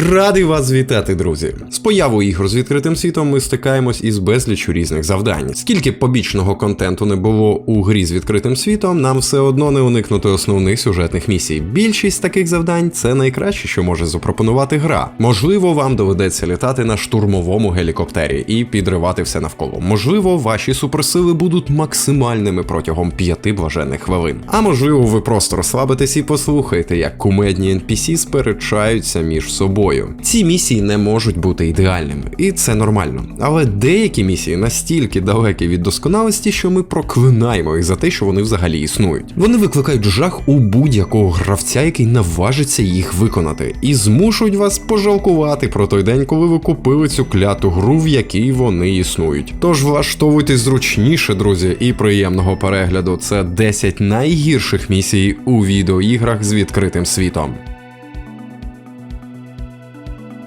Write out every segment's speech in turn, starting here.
Радий вас вітати, друзі! З появою ігор з відкритим світом ми стикаємось із безлічю різних завдань. Скільки побічного контенту не було у грі з відкритим світом, нам все одно не уникнути основних сюжетних місій. Більшість таких завдань це найкраще, що може запропонувати гра. Можливо, вам доведеться літати на штурмовому гелікоптері і підривати все навколо. Можливо, ваші суперсили будуть максимальними протягом п'яти блаженних хвилин. А можливо, ви просто розслабитесь і послухаєте, як кумедні NPC сперечаються між собою. Ці місії не можуть бути ідеальними, і це нормально. Але деякі місії настільки далекі від досконалості, що ми проклинаємо їх за те, що вони взагалі існують. Вони викликають жах у будь-якого гравця, який наважиться їх виконати, і змушують вас пожалкувати про той день, коли ви купили цю кляту гру, в якій вони існують. Тож влаштовуйтесь зручніше, друзі, і приємного перегляду. Це 10 найгірших місій у відеоіграх з відкритим світом.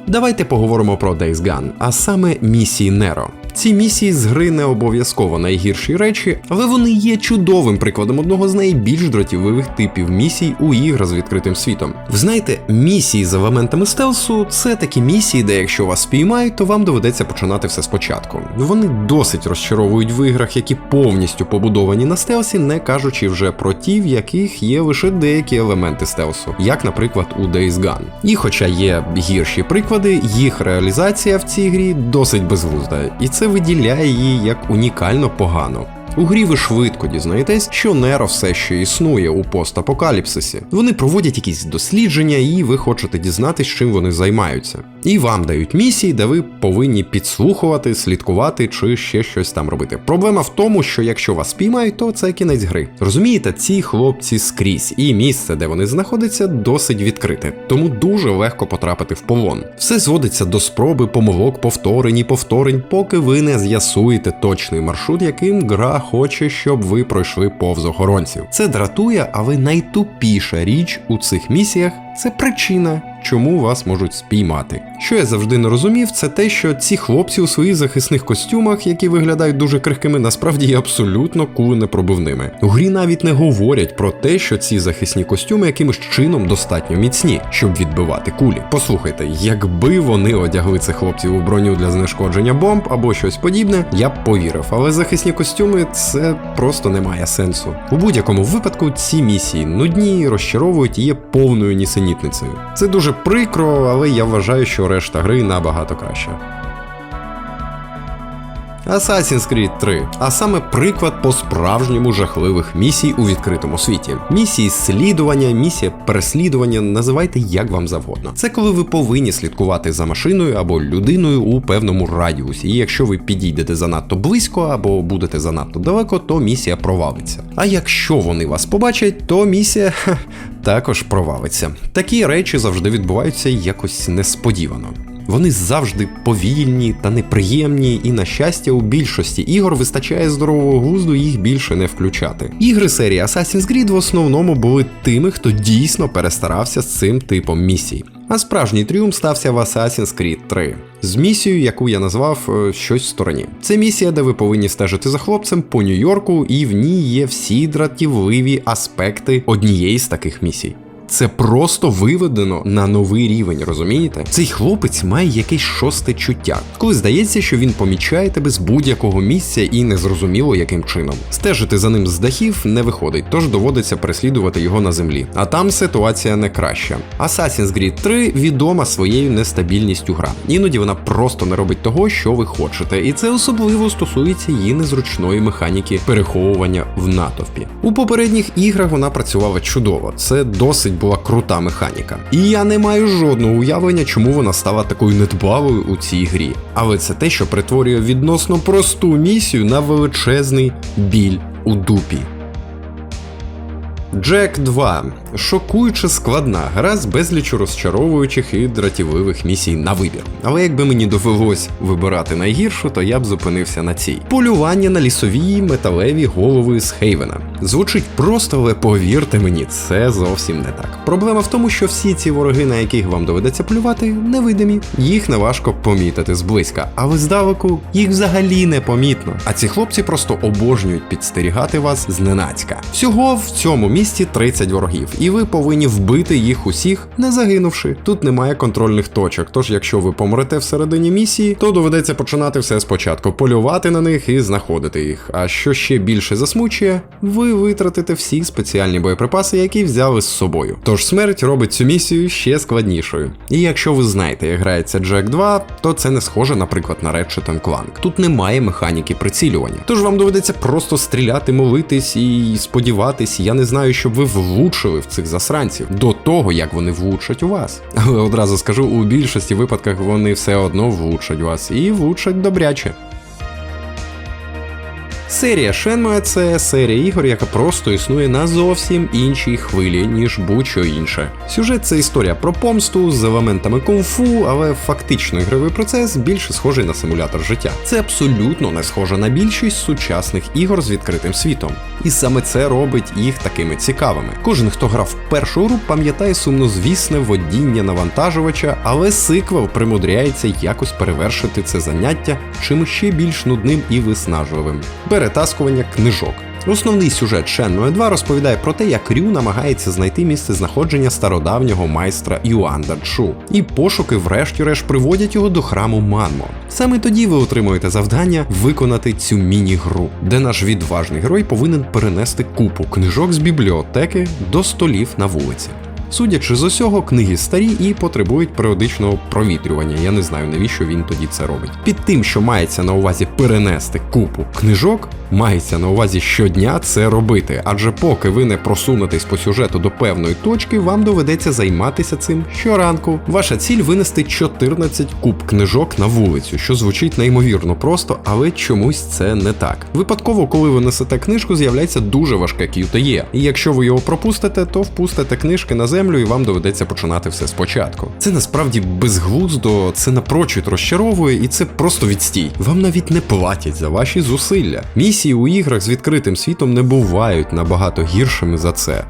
Давайте поговоримо про Days Gone, а саме місії Неро. Ці місії з гри не обов'язково найгірші речі, але вони є чудовим прикладом одного з найбільш дратівливих типів місій у іграх з відкритим світом. Ви знаєте, місії з елементами стелсу це такі місії, де якщо вас спіймають, то вам доведеться починати все спочатку. Вони досить розчаровують в іграх, які повністю побудовані на стелсі, не кажучи вже про ті, в яких є лише деякі елементи стелсу, як, наприклад, у Days Gone. І хоча є гірші приклади, їх реалізація в цій грі досить безглузда, і це виділяє її як унікально погано. У грі ви швидко дізнаєтесь, що Неро все ще існує у постапокаліпсисі. Вони проводять якісь дослідження, і ви хочете дізнатись, чим вони займаються. І вам дають місії, де ви повинні підслухувати, слідкувати чи ще щось там робити. Проблема в тому, що якщо вас спіймають, то це кінець гри. Розумієте, ці хлопці скрізь, і місце, де вони знаходяться, досить відкрите, тому дуже легко потрапити в полон. Все зводиться до спроби помилок, повторень і повторень, поки ви не з'ясуєте точний маршрут, яким гра хоче, щоб ви пройшли повз охоронців. Це дратує, але найтупіша річ у цих місіях це причина, чому вас можуть спіймати. Що я завжди не розумів, це те, що ці хлопці у своїх захисних костюмах, які виглядають дуже крихкими, насправді є абсолютно куленепробивними. У грі навіть не говорять про те, що ці захисні костюми якимось чином достатньо міцні, щоб відбивати кулі. Послухайте, якби вони одягли цих хлопців у броню для знешкодження бомб або щось подібне, я б повірив. Але захисні костюми це просто не має сенсу. У будь-якому випадку ці місії нудні, розчаровують і є повною нісенітницею. Це дуже прикро, але я вважаю, що решта гри набагато краща. Assassin's Creed 3, а саме приклад по-справжньому жахливих місій у відкритому світі. Місії слідування, місія переслідування, називайте як вам завгодно. Це коли ви повинні слідкувати за машиною або людиною у певному радіусі. І якщо ви підійдете занадто близько або будете занадто далеко, то місія провалиться. А якщо вони вас побачать, то місія також провалиться. Такі речі завжди відбуваються якось несподівано. Вони завжди повільні та неприємні, і на щастя, у більшості ігор вистачає здорового глузду їх більше не включати. Ігри серії Assassin's Creed в основному були тими, хто дійсно перестарався з цим типом місій. А справжній тріумф стався в Assassin's Creed 3 з місією, яку я назвав е, щось в стороні. Це місія, де ви повинні стежити за хлопцем по Нью-Йорку, і в ній є всі дратівливі аспекти однієї з таких місій. Це просто виведено на новий рівень, розумієте? Цей хлопець має якесь шосте чуття, коли здається, що він помічає тебе з будь-якого місця і незрозуміло яким чином. Стежити за ним з дахів не виходить, тож доводиться переслідувати його на землі. А там ситуація не краща. Assassin's Creed 3 відома своєю нестабільністю гра. Іноді вона просто не робить того, що ви хочете, і це особливо стосується її незручної механіки переховування в натовпі. У попередніх іграх вона працювала чудово. Це досить була крута механіка. І я не маю жодного уявлення, чому вона стала такою недбавою у цій грі. Але це те, що перетворює відносно просту місію на величезний біль у дупі. Джек 2 шокуюче складна гра з безлічу розчаровуючих і дратівливих місій на вибір. Але якби мені довелось вибирати найгіршу, то я б зупинився на цій. Полювання на лісові металеві голови з Хейвена. Звучить просто, але повірте мені, це зовсім не так. Проблема в тому, що всі ці вороги, на яких вам доведеться плювати, невидимі. Їх не важко помітити зблизька, але здалеку їх взагалі не помітно. А ці хлопці просто обожнюють підстерігати вас зненацька. Всього в цьому місті 30 ворогів, і ви повинні вбити їх усіх, не загинувши. Тут немає контрольних точок. Тож, якщо ви помрете всередині місії, то доведеться починати все спочатку, полювати на них і знаходити їх. А що ще більше засмучує, ви витратите всі спеціальні боєприпаси, які взяли з собою. Тож смерть робить цю місію ще складнішою. І якщо ви знаєте, як грається Jack 2, то це не схоже, наприклад, на Ratchet Clank. Тут немає механіки прицілювання. Тож вам доведеться просто стріляти, молитись і сподіватись, я не знаю, щоб ви влучили в цих засранців до того, як вони влучать у вас. Але одразу скажу, у більшості випадках вони все одно влучать вас і влучать добряче. Серія Shenmue – це серія ігор, яка просто існує на зовсім іншій хвилі, ніж будь-що інше. Сюжет це історія про помсту з елементами кунг-фу, але фактично ігровий процес більше схожий на симулятор життя. Це абсолютно не схоже на більшість сучасних ігор з відкритим світом. І саме це робить їх такими цікавими. Кожен, хто грав першу гру, пам'ятає сумнозвісне водіння навантажувача, але сиквел примудряється якось перевершити це заняття чимось ще більш нудним і виснажливим перетаскування книжок. Основний сюжет Shenmue 2 розповідає про те, як Рю намагається знайти місце знаходження стародавнього майстра Юанда Чу, і пошуки, врешті-решт, приводять його до храму Манмо. Саме тоді ви отримуєте завдання виконати цю міні-гру, де наш відважний герой повинен перенести купу книжок з бібліотеки до столів на вулиці. Судячи з усього, книги старі і потребують періодичного провітрювання. Я не знаю, навіщо він тоді це робить. Під тим, що мається на увазі перенести купу книжок, мається на увазі щодня це робити. Адже поки ви не просунетесь по сюжету до певної точки, вам доведеться займатися цим щоранку. Ваша ціль винести 14 куб книжок на вулицю, що звучить неймовірно просто, але чомусь це не так. Випадково, коли ви несете книжку, з'являється дуже важке QTE. І якщо ви його пропустите, то впустите книжки на землю і вам доведеться починати все спочатку. Це насправді безглуздо, це напрочуд розчаровує, і це просто відстій. Вам навіть не платять за ваші зусилля. Місії у іграх з відкритим світом не бувають набагато гіршими за це.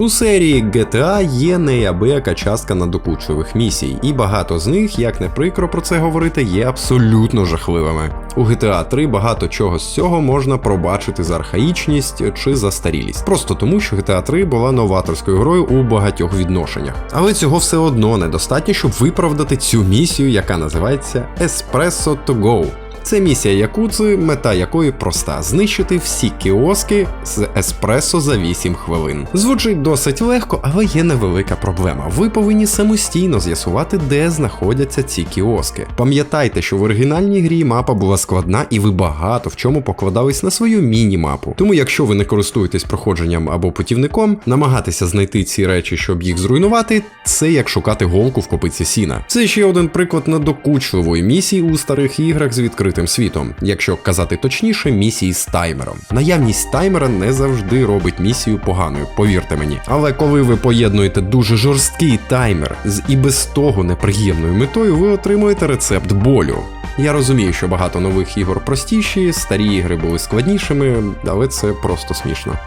У серії GTA є неабияка частка надокучливих місій, і багато з них, як не прикро про це говорити, є абсолютно жахливими. У GTA 3 багато чого з цього можна пробачити за архаїчність чи застарілість, просто тому, що GTA 3 була новаторською грою у багатьох відношеннях. Але цього все одно недостатньо, щоб виправдати цю місію, яка називається Espresso to Go. Це місія Якудзи, мета якої проста: знищити всі кіоски з еспресо за 8 хвилин. Звучить досить легко, але є невелика проблема. Ви повинні самостійно з'ясувати, де знаходяться ці кіоски. Пам'ятайте, що в оригінальній грі мапа була складна, і ви багато в чому покладались на свою міні-мапу. Тому, якщо ви не користуєтесь проходженням або путівником, намагатися знайти ці речі, щоб їх зруйнувати, це як шукати голку в копиці сіна. Це ще один приклад надокучливої місії у старих іграх з відкритим світом, якщо казати точніше, місії з таймером. Наявність таймера не завжди робить місію поганою, повірте мені. Але коли ви поєднуєте дуже жорсткий таймер з і без того неприємною метою, ви отримуєте рецепт болю. Я розумію, що багато нових ігор простіші, старі ігри були складнішими, але це просто смішно.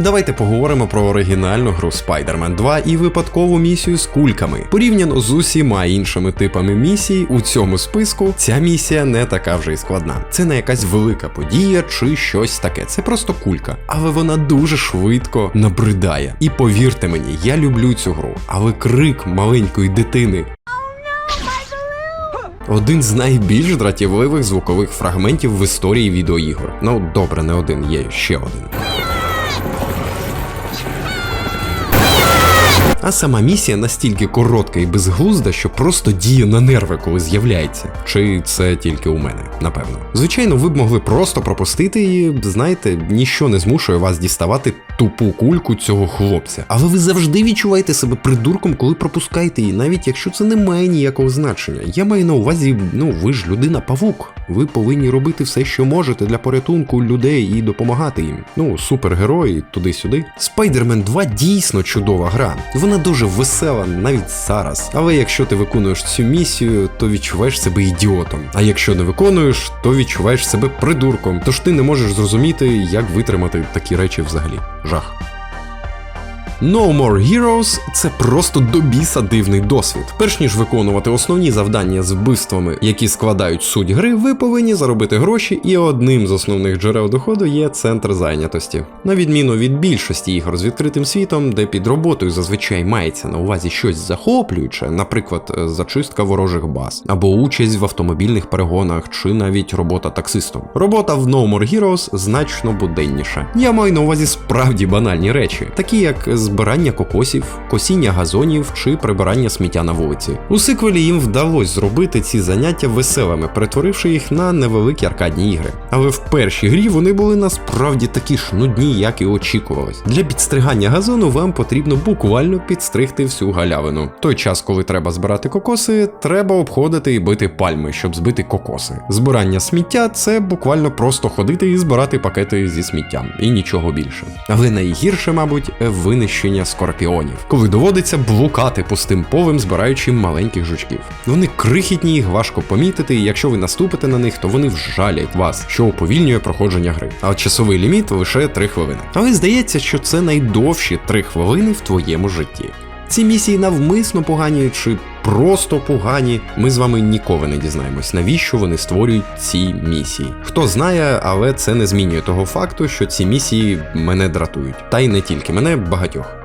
Давайте поговоримо про оригінальну гру Spider-Man 2 і випадкову місію з кульками. Порівняно з усіма іншими типами місій у цьому списку, ця місія не така вже й складна. Це не якась велика подія чи щось таке. Це просто кулька. Але вона дуже швидко набридає. І повірте мені, я люблю цю гру, але крик маленької дитини. Один з найбільш дратівливих звукових фрагментів в історії відеоігор. Ну добре, не один, є ще один. А сама місія настільки коротка і безглузда, що просто діє на нерви, коли з'являється. Чи це тільки у мене, напевно. Звичайно, ви б могли просто пропустити і, знаєте, ніщо не змушує вас діставати тупу кульку цього хлопця. Але ви завжди відчуваєте себе придурком, коли пропускаєте її, навіть якщо це не має ніякого значення. Я маю на увазі, ну ви ж людина-павук. Ви повинні робити все, що можете для порятунку людей і допомагати їм. Ну, супергерої туди-сюди. Spider-Man 2 дійсно чудова гра. Вона Вона дуже весела навіть зараз. Але якщо ти виконуєш цю місію, то відчуваєш себе ідіотом. А якщо не виконуєш, то відчуваєш себе придурком. Тож ти не можеш зрозуміти, як витримати такі речі взагалі. Жах. No More Heroes це просто до біса дивний досвід. Перш ніж виконувати основні завдання з вбивствами, які складають суть гри, ви повинні заробити гроші, і одним з основних джерел доходу є центр зайнятості. На відміну від більшості ігор з відкритим світом, де під роботою зазвичай мається на увазі щось захоплююче, наприклад, е, зачистка ворожих баз, або участь в автомобільних перегонах, чи навіть робота таксистом. Робота в No More Heroes значно буденніша. Я маю на увазі справді банальні речі, такі як збирання кокосів, косіння газонів чи прибирання сміття на вулиці. У сиквелі їм вдалося зробити ці заняття веселими, перетворивши їх на невеликі аркадні ігри. Але в першій грі вони були насправді такі ж нудні, як і очікувалось. Для підстригання газону вам потрібно буквально підстригти всю галявину. Той час, коли треба збирати кокоси, треба обходити і бити пальми, щоб збити кокоси. Збирання сміття це буквально просто ходити і збирати пакети зі сміттям, і нічого більше. Але найгірше, мабуть, винищення скорпіонів, коли доводиться блукати пустим полем, збираючи маленьких жучків. Вони крихітні, їх важко помітити, і якщо ви наступите на них, то вони вжалять вас, що уповільнює проходження гри. А часовий ліміт лише 3 хвилини. Але здається, що це найдовші 3 хвилини в твоєму житті. Ці місії навмисно погані чи просто погані. Ми з вами ніколи не дізнаємось, навіщо вони створюють ці місії. Хто знає, але це не змінює того факту, що ці місії мене дратують. Та й не тільки мене, багатьох.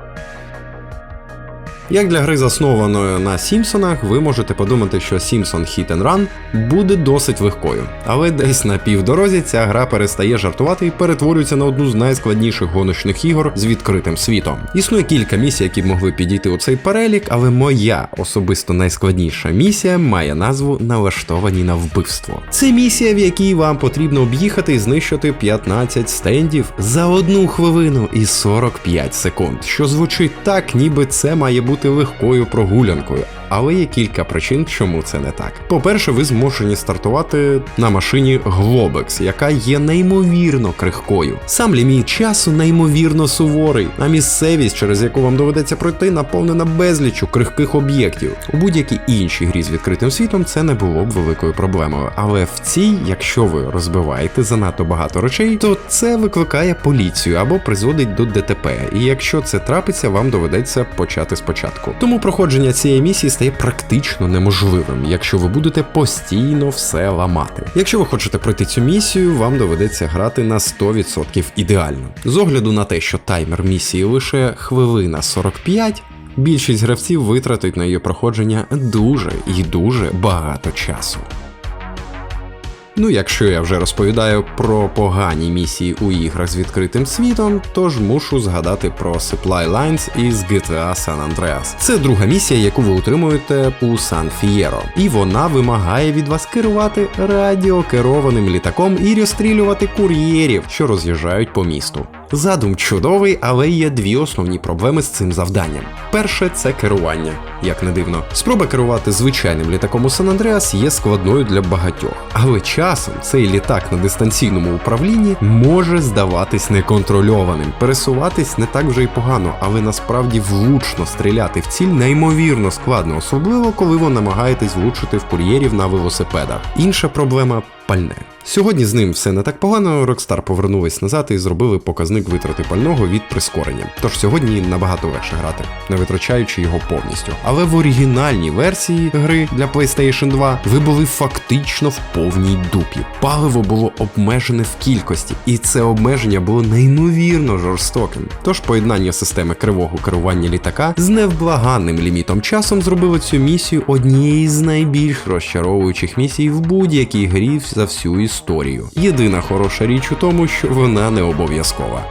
Як для гри заснованої на Сімпсонах, ви можете подумати, що Simpson Hit and Run буде досить легкою, але десь на півдорозі ця гра перестає жартувати і перетворюється на одну з найскладніших гоночних ігор з відкритим світом. Існує кілька місій, які б могли підійти у цей перелік, але моя особисто найскладніша місія має назву Налаштовані на вбивство. Це місія, в якій вам потрібно об'їхати і знищити 15 стендів за одну хвилину і 45 секунд, що звучить так, ніби це має бути бути легкою прогулянкою, але є кілька причин, чому це не так. По-перше, ви змушені стартувати на машині Globex, яка є неймовірно крихкою. Сам ліміт часу неймовірно суворий, а місцевість, через яку вам доведеться пройти, наповнена безлічу крихких об'єктів. У будь-якій іншій грі з відкритим світом це не було б великою проблемою. Але в цій, якщо ви розбиваєте занадто багато речей, то це викликає поліцію або призводить до ДТП. І якщо це трапиться, вам доведеться почати спочатку. Тому проходження цієї місії стає практично неможливим, якщо ви будете постійно все ламати. Якщо ви хочете пройти цю місію, вам доведеться грати на 100% ідеально. З огляду на те, що таймер місії лише хвилина 45. Більшість гравців витратить на її проходження дуже і дуже багато часу. Ну, якщо я вже розповідаю про погані місії у іграх з відкритим світом, то ж мушу згадати про Supply Lines із GTA San Andreas. Це друга місія, яку ви отримуєте у Сан Фієро, і вона вимагає від вас керувати радіокерованим літаком і розстрілювати кур'єрів, що роз'їжджають по місту. Задум чудовий, але є дві основні проблеми з цим завданням. Перше це керування, як не дивно. Спроба керувати звичайним літаком у Сан Андреас є складною для багатьох, але часом цей літак на дистанційному управлінні може здаватись неконтрольованим. Пересуватись не так вже й погано, але насправді влучно стріляти в ціль неймовірно складно, особливо коли ви намагаєтесь влучити в кур'єрів на велосипедах. Інша проблема пальне. Сьогодні з ним все не так погано. Rockstar повернулись назад і зробили показник витрати пального від прискорення. Тож сьогодні набагато легше грати, не витрачаючи його повністю. Але в оригінальній версії гри для PlayStation 2 ви були фактично в повній дупі. Паливо було обмежене в кількості, і це обмеження було неймовірно жорстоким. Тож поєднання системи кривого керування літака з невблаганним лімітом часом зробило цю місію однією з найбільш розчаровуючих місій в будь-якій грі за всю історію. Єдина хороша річ у тому, що вона не обов'язкова.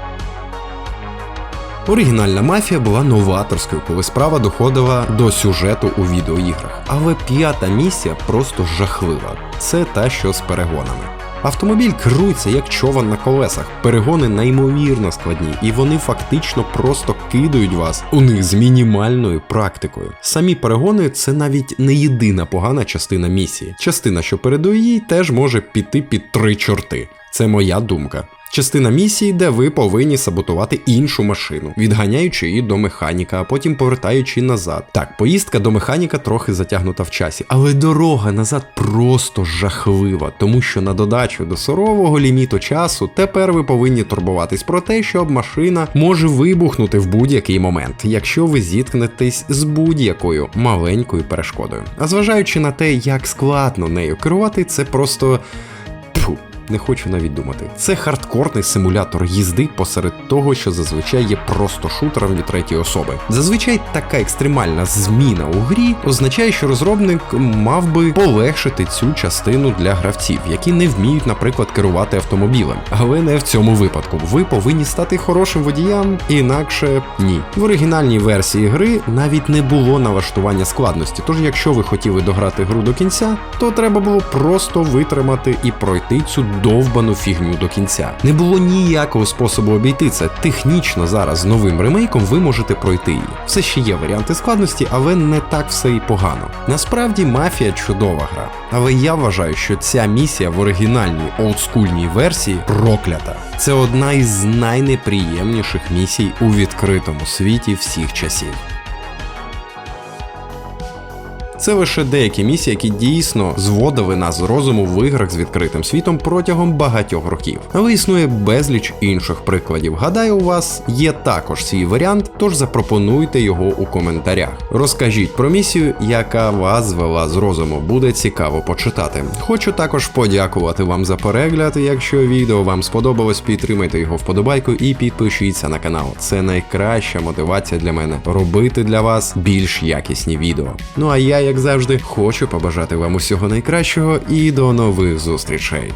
Оригінальна мафія була новаторською, коли справа доходила до сюжету у відеоіграх. Але п'ята місія просто жахлива. Це та, що з перегонами. Автомобіль керується як човен на колесах. Перегони неймовірно складні, і вони фактично просто кидають вас у них з мінімальною практикою. Самі перегони це навіть не єдина погана частина місії. Частина, що передує їй, теж може піти під три чорти. Це моя думка. Частина місії, де ви повинні саботувати іншу машину, відганяючи її до механіка, а потім повертаючи назад. Так, поїздка до механіка трохи затягнута в часі, але дорога назад просто жахлива, тому що на додачу до сурового ліміту часу тепер ви повинні турбуватись про те, щоб машина може вибухнути в будь-який момент, якщо ви зіткнетесь з будь-якою маленькою перешкодою. А зважаючи на те, як складно нею керувати, це просто. Не хочу навіть думати. Це хардкорний симулятор їзди посеред того, що зазвичай є просто шутером від третьої особи. Зазвичай така екстремальна зміна у грі означає, що розробник мав би полегшити цю частину для гравців, які не вміють, наприклад, керувати автомобілем. Але не в цьому випадку. Ви повинні стати хорошим водіям, інакше ні. В оригінальній версії гри навіть не було налаштування складності. Тож, якщо ви хотіли дограти гру до кінця, то треба було просто витримати і пройти цю довбану фігню до кінця. Не було ніякого способу обійти це. Технічно зараз з новим ремейком ви можете пройти її. Все ще є варіанти складності, але не так все і погано. Насправді мафія чудова гра. Але я вважаю, що ця місія в оригінальній олдскульній версії проклята. Це одна із найнеприємніших місій у відкритому світі всіх часів. Це лише деякі місії, які дійсно зводили нас з розуму в іграх з відкритим світом протягом багатьох років. Але існує безліч інших прикладів. Гадаю, у вас є також свій варіант, тож запропонуйте його у коментарях. Розкажіть про місію, яка вас звела з розуму. Буде цікаво почитати. Хочу також подякувати вам за перегляд. Якщо відео вам сподобалось, підтримайте його вподобайку і підпишіться на канал. Це найкраща мотивація для мене робити для вас більш якісні відео. Ну а я, як завжди, хочу побажати вам усього найкращого і до нових зустрічей.